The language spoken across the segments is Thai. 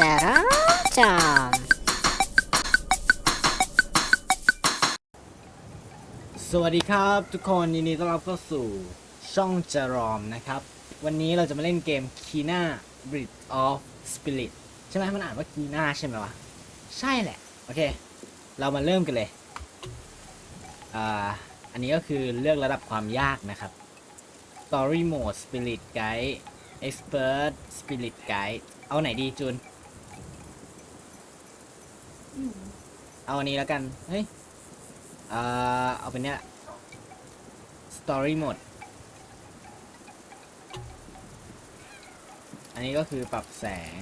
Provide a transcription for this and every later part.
จะร้องจอมสวัสดีครับทุกคนยินดีต้อนรับเข้าสู่ช่องจารอมนะครับ วันนี้เราจะมาเล่นเกม Kina Bridge of Spirit ใช่ไหมมันอ่านว่า Kina ใช่ไหมวะ ใช่แหละ โอเค เรามาเริ่มกันเลย อ่า อันนี้ก็คือเลือกระดับความยากนะครับ Story Mode Spirit Guide Expert Spirit Guide เอาไหนดีจูน เอาอันนี้แล้วกัน เฮ้ยอ่าเอาเป็นเนี้ย Story Mode อันนี้ก็คือปรับแสง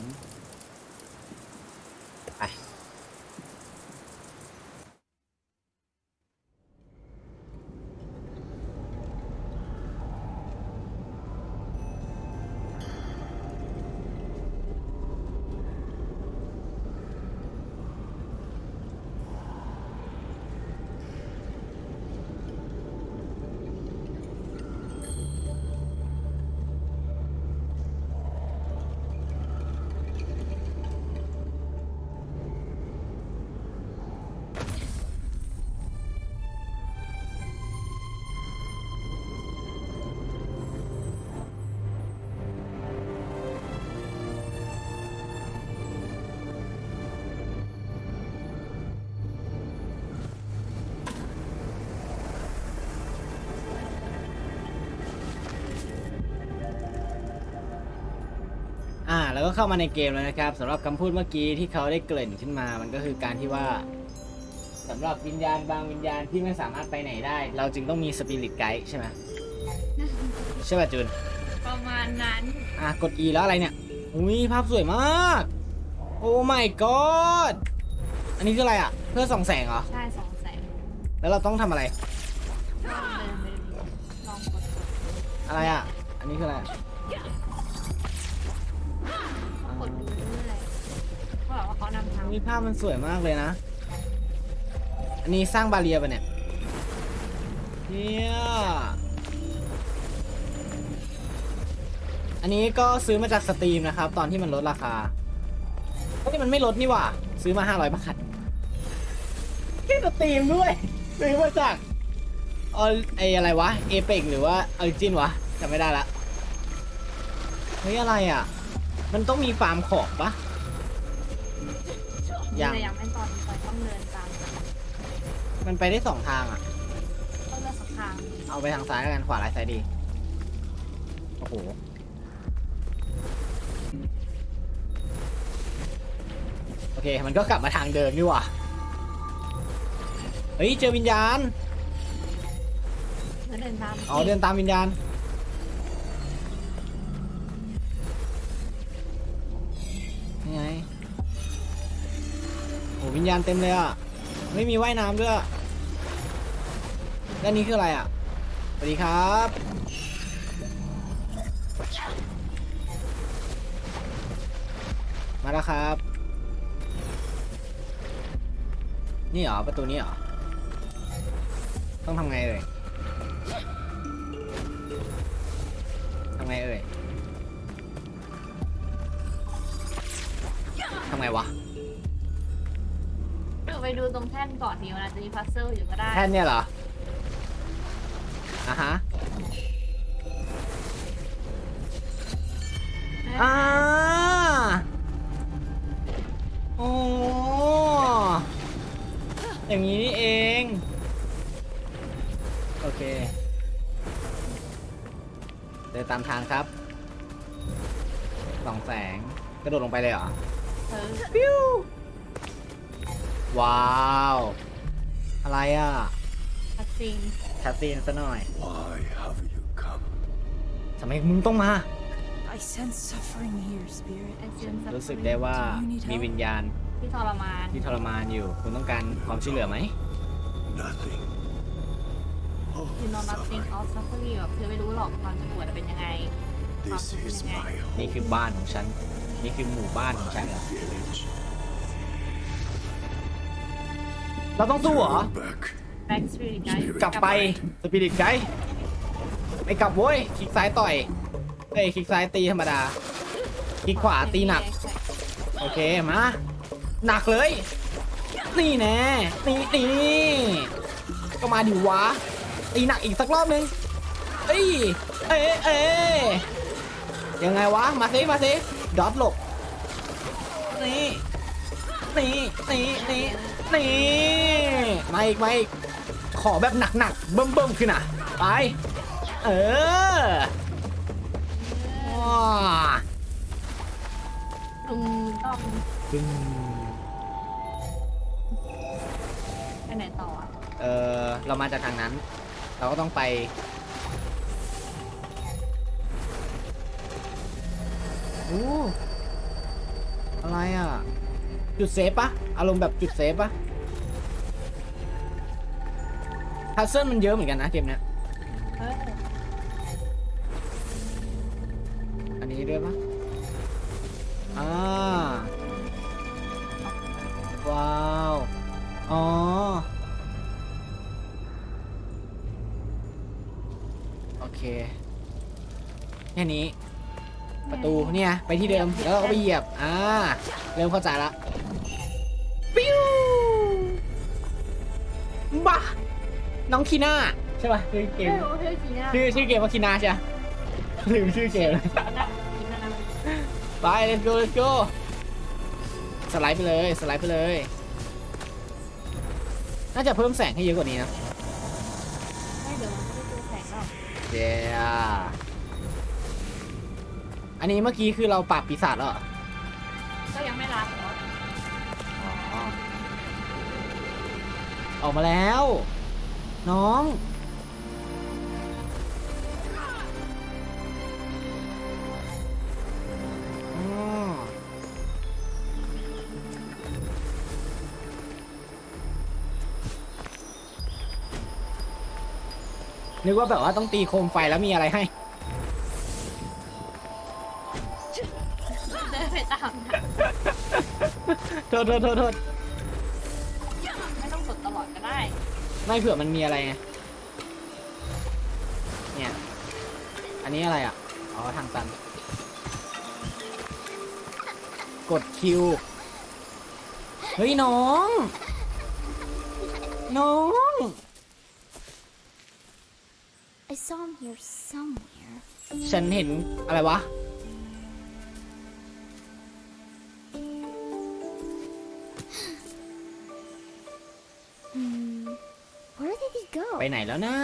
แล้วก็เข้ามาในเกมแล้วนะครับสำหรับคำพูดเมื่อกี้ที่เขาได้เกริ่นขึ้นมา มันก็คือการที่ว่าสำหรับวิญญาณบางวิญญาณที่ไม่สามารถไปไหนได้ เราจึงต้องมีสปิริตไกด์ใช่ไหมใช่ป่ะจูนประมาณนั้นอะกด E แล้วอะไรเนี่ยอุ้ยภาพสวยมาก โอ้ my god อันนี้คืออะไรอะ เพื่อส่องแสงเหรอ ใช่สองแสนแล้วเราต้องทำอะไร ลองเดินไปดูลองกดอะไรอะ อันนี้คืออะไรก เขาบอกว่าเขานำทางมีภาพมันสวยมากเลยนะ อันนี้สร้างบาเรียปะเนี่ยเนี่ยอันนี้ก็ซื้อมาจากสตรีมนะครับ ตอนที่มันลดราคาเฮ้ยมันไม่ลดนี่หว่า ซื้อมา 500 บาทที่สตรีมด้วย ซื้อมาจากออไออะไรวะเอเปกหรือว่าออริจินวะจำไม่ได้ละเฮ้ยอะไรอะ มันต้องมีฟาร์มของปะ ยัง แต่ยังไม่ตอนนี้ตอนต้องเดินตามทางมันไปได้สองทางอะ ต้องเลือกสักทางเอาไปทางซ้ายแล้วกันขวาลายซ้ายดี โอ้โห โอเค มันก็กลับมาทางเดิมนี่หว่าเฮ้ย เจอวิญญาณ แล้วเดินตามอ๋อ เดินตามวิญญาณ วิญญาณเต็มเลยอะ ไม่มีว่ายน้ำด้วยด้านนี้คืออะไรอะ สวัสดีครับ มาแล้วครับ นี่เหรอ ประตูนี้เหรอ ต้องทำไงเอ่ยทำไงเอ่ยทำไงวะ ไปดูตรงแท่นก่อนดีมันอาจจะมีพัซเซิลอยู่ก็ได้แท่นเนี่ยเหรออะฮะอ่าโอ้อย่างนี้นี่เอง โอเค เดินตามทางครับส่องแสง กระโดดลงไปเลยเหรอ เออ ปิ้ว ว้าว อะไรอะพัซซิงชัดซีนซะหน่อย Why have you come? ทำไมมึงต้องมา I sense suffering here, spirit. ไอเซนรู้สึกได้ว่ามีวิญญาณที่ทรมาน ที่ทรมานอยู่ คุณต้องการความช่วยเหลือไหม Nothing. Oh, คือ know nothing suffering. of suffering แบบเธอไม่รู้หรอกความเจ็บปวดเป็นยังไง This is my นี่ home. คือบ้านของฉัน นี่คือหมู่บ้านของฉันเหรอ My village. เราต้องสู้เหรอ Turn back. back spirit guide กลับไปสปิริตไกด์ไม่กลับโว้ยคลิกซ้ายต่อยเอ้ยคลิกซ้ายตีธรรมดาคลิกขวาตีหนักใช่โอเคมาหนักเลย นี่แน่นี่นี่ก็มาดิวะตีหนักอีกสักรอบนึงเอ้ยเอ๊ะเอ๊ะยังไงวะมาสิมาสิดอทหลบนี่นี่นี่นี่ นี่มาอีกมาอีกขอแบบหนักๆเบิ่มๆขึ้นอะไปเออว้าลุงต้องดึงไปไหนต่ออะเออเรามาจากทางนั้น เราก็ต้องไป โอ้อะไรอะ จุดเซฟปะอารมณ์แบบจุดเซฟปะพัซเซิลมันเยอะเหมือนกันนะเกมเนี้ยเฮ้ยอันนี้ด้วยปะอ่าว้าว อ๋อ โอเค แค่นี้ ประตูเนี่ย ไปที่เดิม แล้วเราก็ไปเหยียบ อ่า เริ่มเข้าใจละ บ้าน้องคีน่าใช่ป่ะชื่อเกเฮ้มยโอ้เฮ้ยจีน่าชื่อชื่อเกมว่าคีน่าใช่ปะลืมชื่อเกมเลยน่าจีน่าไป let's go let's go สไลด์ไปเลยสไลด์ไปเลย น่าจะเพิ่มแสงให้เยอะกว่านี้นะ ไม่เดี๋ยวมันจะได้ตัวแสงหรอกเย้อันนี้เมื่อกี้คือเราปราบปีศาจแล้วเหรอก็ยังไม่รับ ออกมาแล้ว น้องอ๋อนึกว่าแบบว่าต้องตีโคมไฟแล้วมีอะไรให้ เดินไปตามนะ โทษโทษโทษโทษ ไม่เผื่อมันมีอะไรไง เนี่ย อันนี้อะไรอะ อ๋อ ทางตัน กดคิว เฮ้ย น้อง น้อง I saw him here somewhere. ฉันเห็นอะไรวะ ไปไหนแล้วนะ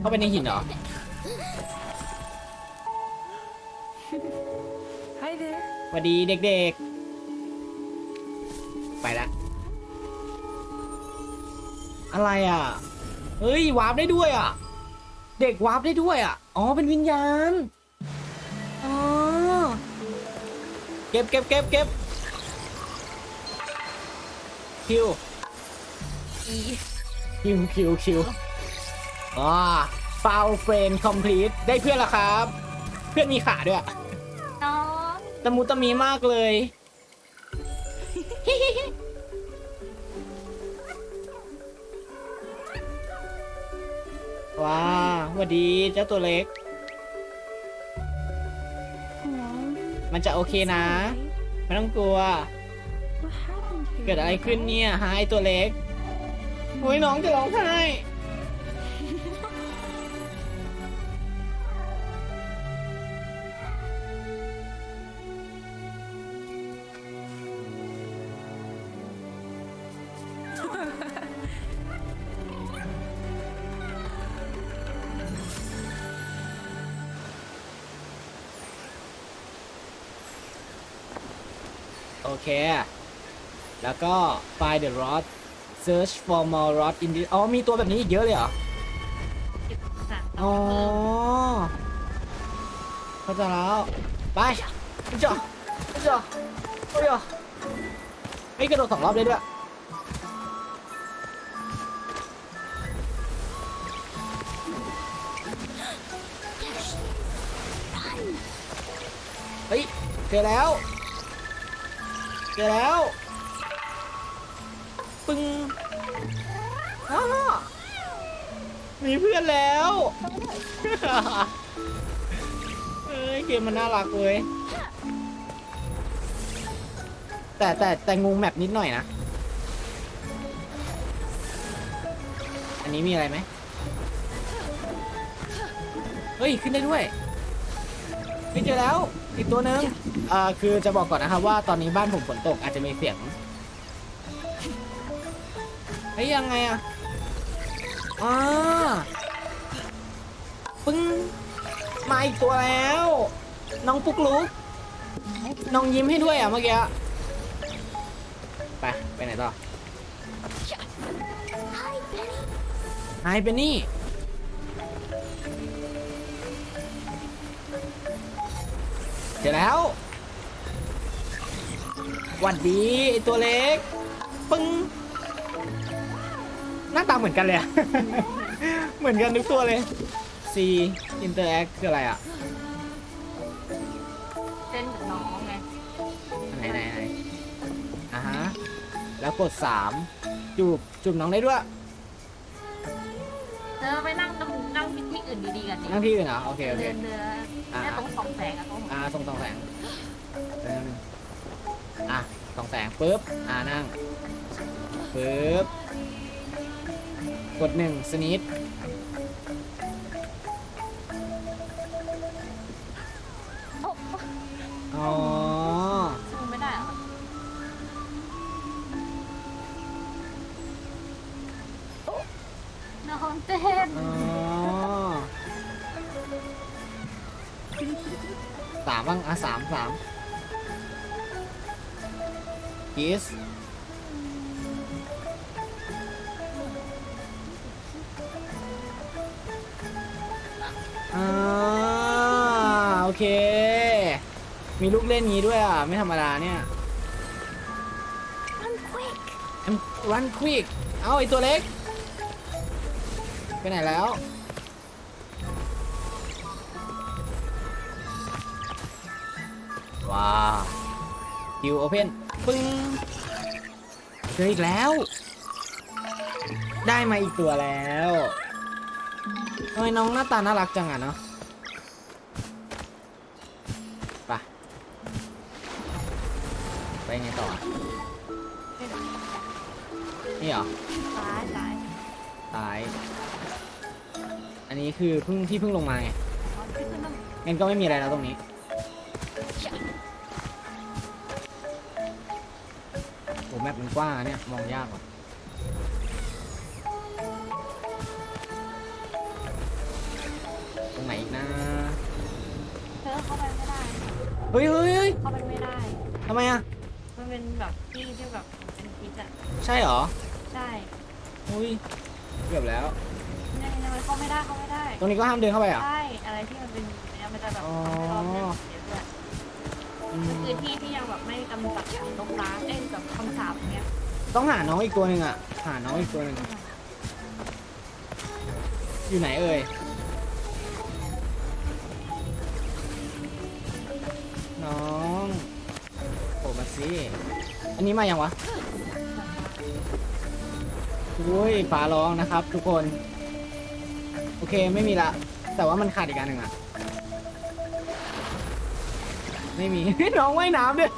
เข้าไปในหินเหรอ วัสดีเด็กๆ ไปละ อะไรอะ เฮ้ยวาร์ปได้ด้วยอะ เด็กวาร์ปได้ด้วยอะ อ๋อ เป็นวิญญาณ อ๋อ เก็บเก็บเก็บเก็บคิวคิวคิวคิวอ่าฟาวเฟรนคอมพลีทได้เพื่อนแล้วครับ เพื่อนมีขาด้วยอะน้องตะมุตะมีมากเลย ว้าวสวัสดีเจ้าตัวเล็ก Aw, มันจะโอเคนะ ไม่ต้องกลัว what happened here? เกิดอะไรขึ้นเนี่ยฮะไอตัวเล็กโอ้ยน้องจะร้องไห้ แล้วก็ Find the Rod Search for more rod in the อ๋อ มีตัวแบบนี้อีกเยอะเลยเหรอ เก็บะสอ๋อเข้าใจแล้ว ไปจอจอจอไม่กระโดดสองรอบได้ด้วย เฮ้ย เจอแล้ว จอแล้ว ปึ้งอ้ามีเพื่อนแล้วเอ้ยเกมมันน่ารักเว้ยแต่แต่แต่งงแมปนิดหน่อยนะ อันนี้มีอะไรไหมเฮ้ย ขึ้นได้ด้วยเฮ้ยเจอแล้ว อีกตัวหนึ่งอ่าคือจะบอกก่อนนะครับว่าตอนนี้บ้านผมฝนตกอาจจะมีเสียงเฮ้ยยังไงอะอ่าปึ้งมาอีกตัวแล้ว น้องปุ๊กลุกน้องยิ้มให้ด้วยอะเมื่อกี้ไปไปไหนต่อ Hi, Benny. ไฮเป็น เจอแล้วหวัดดีไอตัวเล็ก ปึ้งหน้าตาเหมือนกันเลยอะ เหมือนกันทุกตัวเลย C interact คืออะไรอะเต้นกับน้องไงไหนไหนไหนอะฮะ แล้วกด 3 จูบ จูบน้องได้ด้วย เธอไปนั่งตรงนั่ง ที่อื่นดีๆกันดินั่งที่อื่นเหรอโอเคโอเค เดินเดินอ่า แค่ตรงสองแสงอะตรงอ่าส่งสองแสงเอิ่มอะสองแสงปุ๊บอ่านั่งปุ๊บกดหนึ่งสนิทอ๋อ บ้างอะสามสามกิสอ่าโอเค มีลูกเล่นงี้ด้วยอะ ไม่ธรรมดาเนี่ย Run quick. run quick เอาไอตัวเล็ก ไปไหนแล้ว ว้าวคิวโอเพนปึ้งเจออีกแล้ว ได้มาอีกตัวแล้วทำไมน้องหน้าตาน่ารักจังอะเนาะไปไปไงต่อนี่เหรอซ้ายซ้ายตาย อันนี้คือเพิ่งที่เพิ่งลงมาไงอ๋อที่ขึ้นต้องงั้นก็ไม่มีอะไรแล้วตรงนี้ แมปมันกว้างอะเนี่ย มองยากว่ะตรงไหนอีกนะ เธอเข้าไปไม่ได้ เฮ้ยเฮ้ยเฮ้ยเข้าไปไม่ได้ ทำไมอะ มันเป็นแบบที่ที่แบบเป็นพิษอะใช่เหรอ ใช่อุ้ยเกือบแล้ว เนี่ยเนี่ยมันเข้าไม่ได้เข้าไม่ได้ ตรงนี้ก็ห้ามเดินเข้าไปเหรอะ ใช่ อะไรที่มันเป็นเนี่ยมันจะแบบอ๋อทำให้เราเนี่ยเสีย เลือดมันคือที่ที่ยังแบบไม่กำจัดลบล้างเอ้ยกับคำสาปอย่างเงี้ยต้องหาน้องอีกตัวหนึ่งอะ หาน้องอีกตัวหนึ่งอยู่ไหนเอ่ย น้องโผล่มาสิ อันนี้มายังวะอุ้ยฟ้าร้องนะครับ ทุกคน โอเคไม่มีละ แต่ว่ามันขาดอีกอันหนึ่งอะ ไม่มี น้องว่ายน้ำด้วย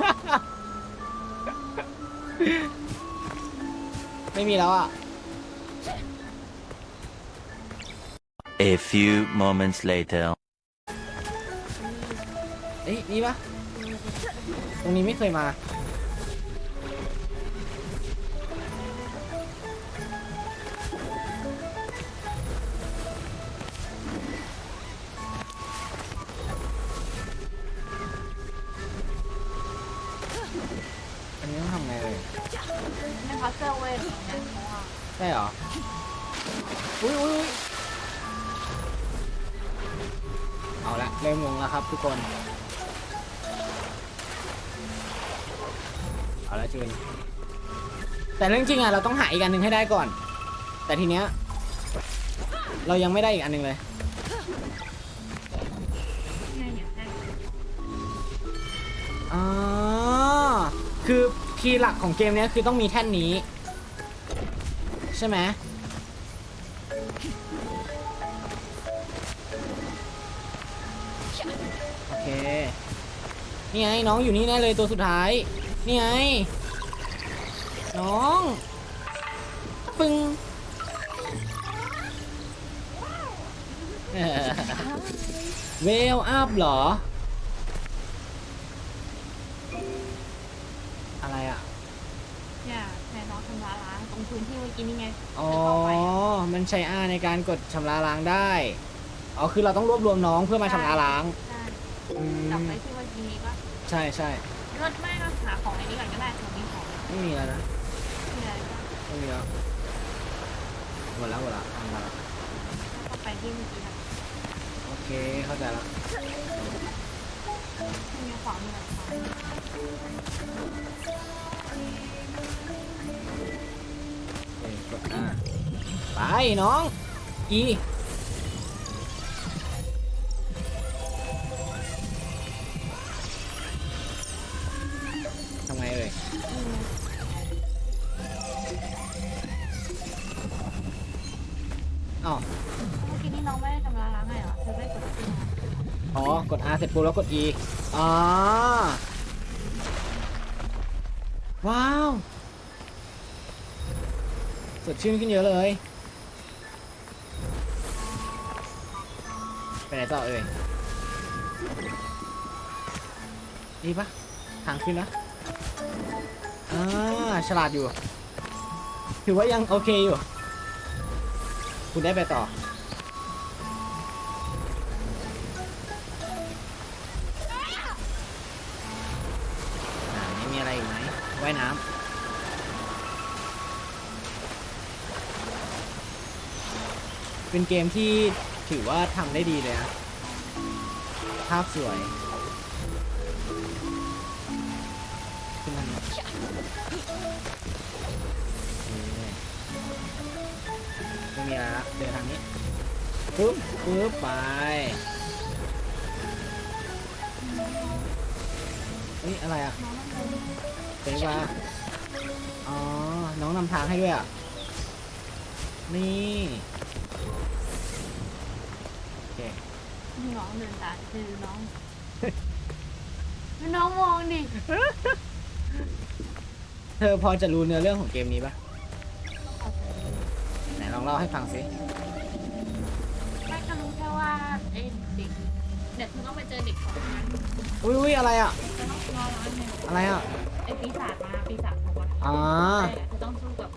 ไม่มีแล้วอะ A few moments later. เอ้ยนี่ปะตรงนี้ไม่เคยมา รื่องจริงอะเราต้องหาอีกอันหนึ่งให้ได้ก่อน แต่ทีเนี้ยเรายังไม่ได้อีกอันหนึ่งเลยเนี่ยเนี่ยเนี่ยอ๋อ คือคีย์หลักของเกมเนี้ยคือต้องมีแท่นนี้ ใช่ไหมโอเค นี่ไงน้องอยู่นี่แน่เลยตัวสุดท้าย นี่ไง น้อง ปึ้งเวลอัพเหรอ อะไรอะ เนี่ยแม่น้องชำระล้างตรงพื้นที่เมื่อกี้นี่ไงอ๋อจะเข้าไปอะมันใช้ R ในการกดชำระล้างได้ อ๋อ คือเราต้องรวบรวมน้องเพื่อมาชำระล้าง ใช่อืม จับไปที่เมื่อกี้นี้ก็ใช่ใช่เลือดแม่ก็หาของในนี้ก่อนก็ได้ตรงนี้ของ ไม่มีแล้วนะที่อะ ไรก็ไม่มีแล้วหมดแล้วหมดแล้วทำมาแล้วก็ไปที่เมื่อกี้นะโอเคเข้าใจแล้วที่มีขวามือขวามือโอเคกด R ไปน้อง E กด R เสร็จปุ๊บแล้วกด E อ๋อว้าว สดชื่นขึ้นเยอะเลย ไปไหนต่อเอ่ยดีปะทางขึ้นนะอ่าฉลาดอยู่ ถือว่ายังโอเคอยู่ คุณได้ไปต่อ เป็นเกมที่ถือว่าทำได้ดีเลยนะ ภาพสวยขึ้นมาไม่มีอะไรละเดินทางนี้ปึ๊บปึ๊บไปเฮ้ยอะไรอะเจ๊ว่าอ๋อ น้องนำทางให้ด้วยอะ นี่ โอเคน้องเดินตามคือน้อง น้องมองดิ เธอพอจะรู้เนื้อเรื่องของเกมนี้ปะไหนลองเล่าให้ฟังสิไม่ก็รู้แค่ว่าไอ้เด็กเดี๋ยวเธอต้องไปเจอเด็กสองคนนั้นอุ้ยอุ้ยอะไรอะเธอต้องรอร้านหนึ่งอะไรอะ ไอ้ปีศาจมาปีศาจบอกว่าอ๋อใช่เธอต้องสู้กับ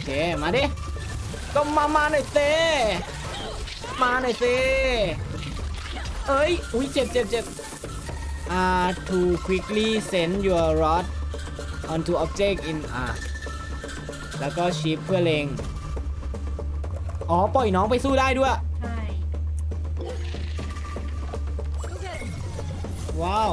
โอเคมาดิ ก็มา มาหน่อยเซมาหน่อยเซเอ้ย อุ้ยเจ็บเจ็บเจ็บอ่า to quickly send your rod onto object in อ่าแล้วก็ชิปเพื่อเล็งอ๋อ ปล่อยน้องไปสู้ได้ด้วย ใช่ ว้าว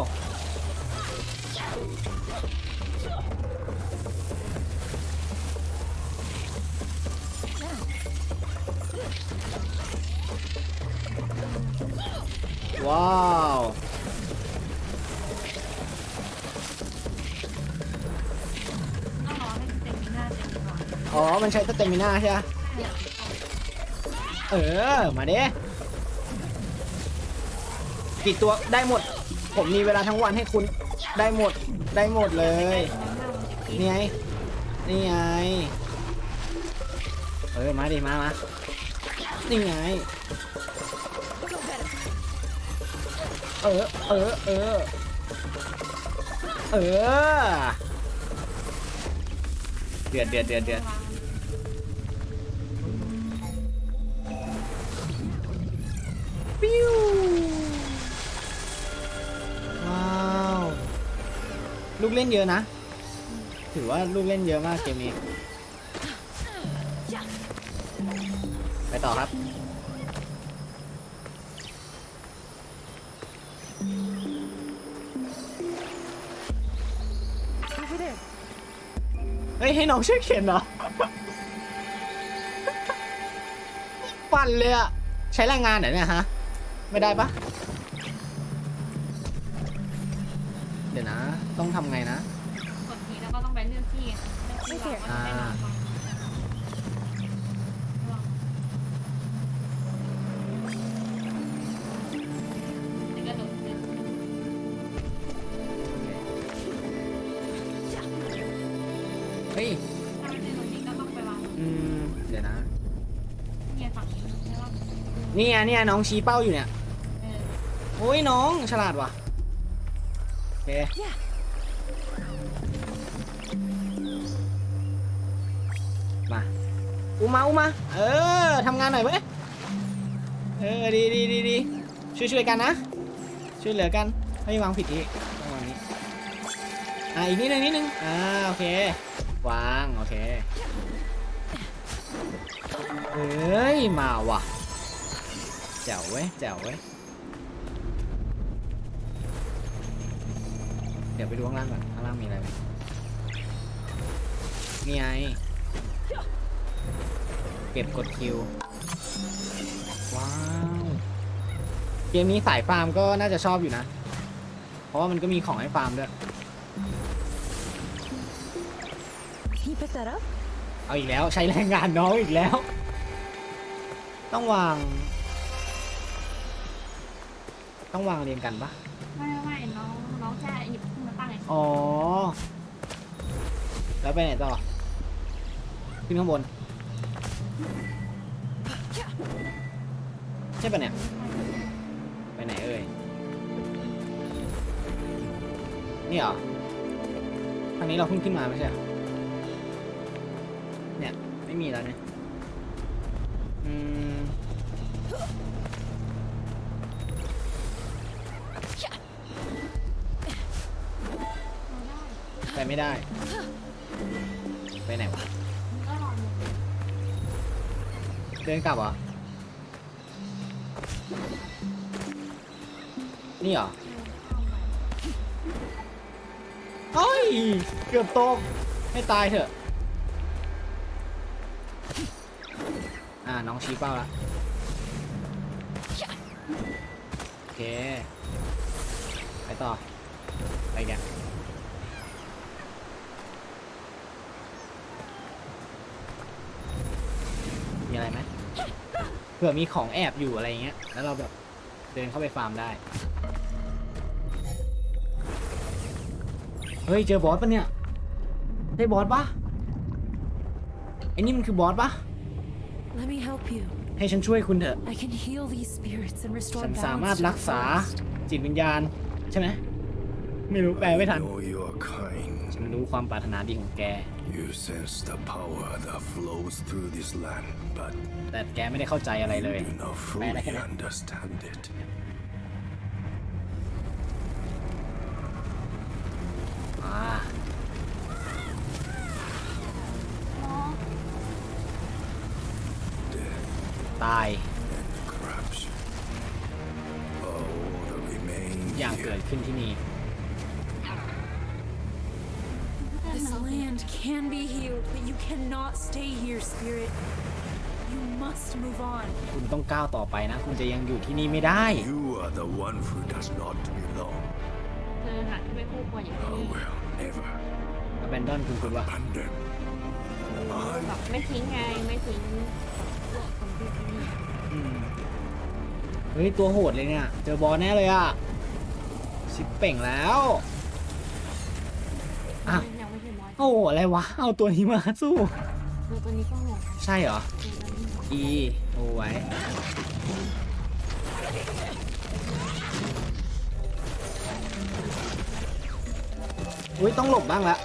ว้าวต้องรอให้เต็มมีหน้าเต็มก่อนอ๋อ มันใช้สเตมิน่าใช่ไหมเออ มาเด้กี่ตัวได้หมด ผมมีเวลาทั้งวันให้คุณ ได้หมด ได้หมดเลย นี่ไง นี่ไง เออ มาดิ มามา นี่ไง เออ เออ เออ เออ เดือดเดือดเดือดเดือดปิ้วว้าว ลูกเล่นเยอะนะ ถือว่าลูกเล่นเยอะมากเกมนี้ ต่อครับ เฮ้ย ให้น้องช่วยเขียนเหรอปมันเลยอะใช้แรงงานเหรอเนี่ยฮะ ไม่ได้ปะเดี๋ยวนะ ต้องทำไงนะ เฮ้ยถ้าไม่ใช่ตรงนี้ก็ต้องไปวางอืมเดี๋ยวนะเนี่ยฝั่งนี้ใช่ป่ะเนี่ยเนี่ยน้องชี้เป้าอยู่เนี่ยเออโอ้ยน้องฉลาดว่ะโอเคมาอุมาอุมาเออทำงานหน่อยเว้ยเออดีดีดีดีช่วยช่วยกันนะช่วยเหลือกันไม่วางผิดที่ต้องวางนี้อะอีกนิดนึงนิดนึงอ่าโอเค วาง โอเค เอ้ย มาว่ะ แจ๋วเว้ย แจ๋วเว้ย เดี๋ยวไปดูข้างล่างก่อน ข้างล่างมีอะไรไหมนี่ไง เก็บกดคิว ว้าว เกมนี้สายฟาร์มก็น่าจะชอบอยู่นะ เพราะว่ามันก็มีของให้ฟาร์มด้วย Can you pick that up? เอาอีกแล้วใช้แรงงานน้องอีกแล้ว ต้องวาง ต้องวางเรียงกันปะไม่ไม่ไม่น้องน้องแค่หยิบขึ้นมาตั้งเองอ๋อ แล้วไปไหนต่อ ขึ้นข้างบน ใช่ปะเนี่ย ไปไหนเอ่ย นี่เหรอทางนี้เราเพิ่งขึ้นมาไม่ใช่เหรอเนี่ยไม่มีแล้วเนี่ยอืมไปไม่ได้ ไปไหนวะ เดินกลับเหรอ นี่เหรอเฮ้ย เกือบตก ให้ตายเถอะ น้องชี้เป้าละโอเค ไปต่อ ไปแกนมีอะไรไหมเผื่อมีของแอบอยู่อะไรอย่างเงี้ย แล้วเราแบบเดินเข้าไปฟาร์มได้ เฮ้ย เจอบอสปะเนี่ย ได้บอสปะไอ้นี่มันคือบอสปะ Let me help you. ให้ฉันช่วยคุณเถอะ I can heal these spirits and restore ฉัน balance สามารถ to the รักษา forest. จิตวิญญาณ ใช่ไหมไม่รู้แปลไม่ทัน know your kind. ฉันรู้ความปรารถนาดีของแก You sense the power that flows through this land, but แต่แกไม่ได้เข้าใจอะไรเลย do not fully understand it. คุณจะยังอยู่ที่นี่ไม่ได้ You are the one who does not belong. เธอหาที่ไม่คู่ควรอย่างที่ I นี่ will never abandon คุณคุณว่า abandon. แบบไม่ทิ้งไงไม่ทิ้งพวกคนที่ที่นี่เฮ้ย ตัวโหดเลยเนี่ย เจอบอลแน่เลยอะชิปเป่งแล้ว อะ ยังไม่ใช่มอสโอ้โหอะไรวะ เอาตัวนี้มาสู้ดูตัวนี้ก็โหดใช่เหรอดูตัวนี้ E โอ้ไว้อุ้ยต้องหลบบ้างละ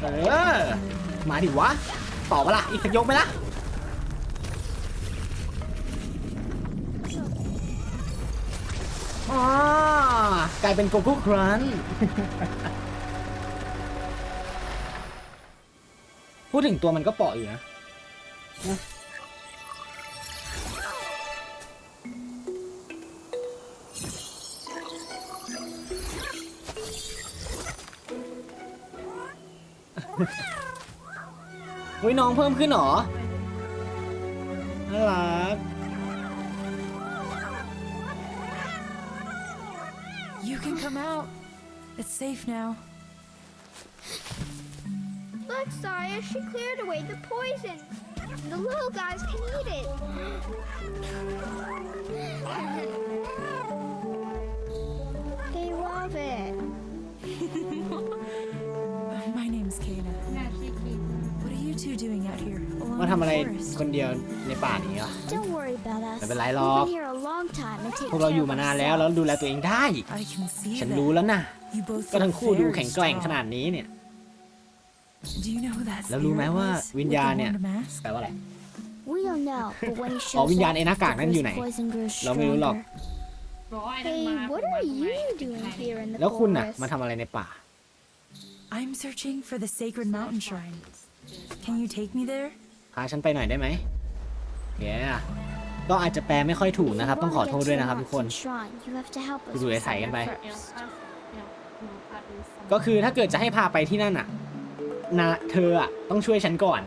เออ มาดิวะ ต่อปะล่ะอีกสักยกไหมล่ะ อกลายเป็นโกโก้ครันพูดถึงตัวมันก็เปาะอยู่นะ วิน้องเพิ่มขึ้นหรอน่ารัก It's safe now. Look, Saya, she cleared away the poison. The little guys can eat it. they love it. My name's Kana. แม่ชีคิด What are you two doing out here? Alone มา in ทำอะไร the forest? คนเดียวในป่านี้วะ Don't worry about us. ไม่เป็นไรหร We've อก been here a long time and take พวกเรา care อยู่ of มานานแล้วแล้ว ourselves. ดูแลตัวเองได้ I can see ฉัน that. รู้แล้วนะ You both ก็ทั้ง look คู่ดู very แข็งแกร่ง strong. ขนาดนี้เนี่ย Do you know who that แล้วรู้ไหม spirit ว่า was วิญ with ญาณ the เนี่ย horned mask? แปลว่าอะไร We don't know, but when he อ๋อ shows วิญญาณ up, ไอ้หน้ากากนั่น the อยู่ไหน poison grows เราไม่รู้หรอก stronger. บอกว่าไอ้นั่น Hey, มา what ผมว่า are ทำไม you doing here in the แล้วคุณน่ะ forest? มาทำอะไรในป่า I'm searching for the sacred mountain shrine. Can you take me there? พาฉันไปหน่อยได้ไหมเย้ก็อาจจะแปลไม่ค่อยถูก If you นะครับ ต้อง wanna ขอโทษ get ด้วย to นะครับ the ทุกคน mountain shrine, you have to help us ดู with ไอ้ไถกันไป ก็คือถ้าเกิดจะให้พาไปที่นั่นอะนะเธออะต้องช่วยฉันก่อน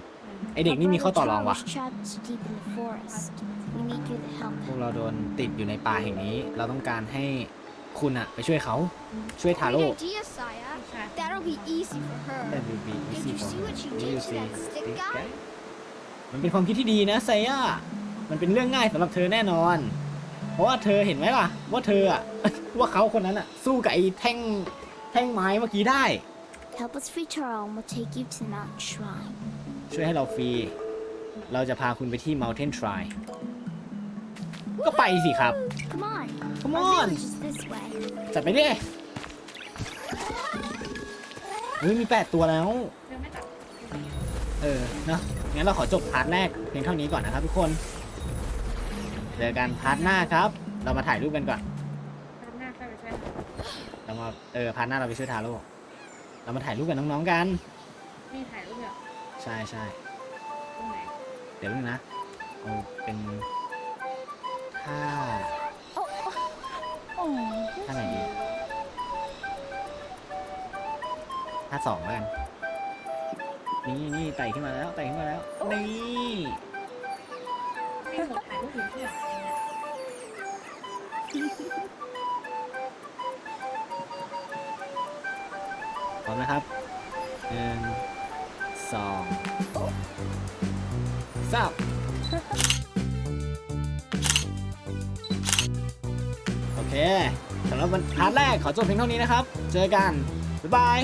ไอเด็กนี่มีข้อต่อรองว่ะ Our brother Charles was trapped deep in the forest. We need you to help พวก him. เราโดนติดอยู่ในป่าแห่งนี้ เราต้องการให้คุณอะไปช่วยเขาช่วยทา Great โร่ idea, Saya. ใช่ That'll be easy for her. แต่บีบี Did you see what she did to that stick guy? มันเป็นความคิดที่ดีนะไซย่ามันเป็นเรื่องง่ายสำหรับเธอแน่นอน เพราะว่าเธอเห็นไหมล่ะ ว่าเธออะ ว่าเขาคนนั้นอะ สู้กับไอ้แท่งแท่งไม้เมื่อกี้ได้ Help us free Charles and we'll take you to the mountain shrine. ช่วยให้เราฟรี เราจะพาคุณไปที่ Mountain Shrine ก็ไปสิครับ Come on. Come Our on. village is this way. จัดไปดิเฮ้ยมีแปดตัวแล้ว เดี๋ยวไม่ตัดเออเนอะงั้นเราขอจบพาร์ทแรกเพียงเท่านี้ก่อนนะครับทุกคน เจอกันพาร์ทหน้าครับ เรามาถ่ายรูปกันก่อน เรามาเออพาร์ทหน้าเราไปช่วยทาโร่เรามาถ่ายรูปกับน้องๆกันนี่ถ่ายรูปแบบใช่ใช่ตรงไหนเดี๋ยวนึงนะเอาเป็นท่า Oh, ท่าไหนดีท่าสองแล้วกันนี่นี่ไต่ขึ้นมาแล้วไต่ขึ้นมาแล้วนี่ไม่หมดถ่ายรูปถึงที่ไหน นะครับหนึ่งสองสามโอเคสำหรับวันพาร์ทแรกขอจบเพียงเท่านี้นะครับ เจอกัน บ๊ายบาย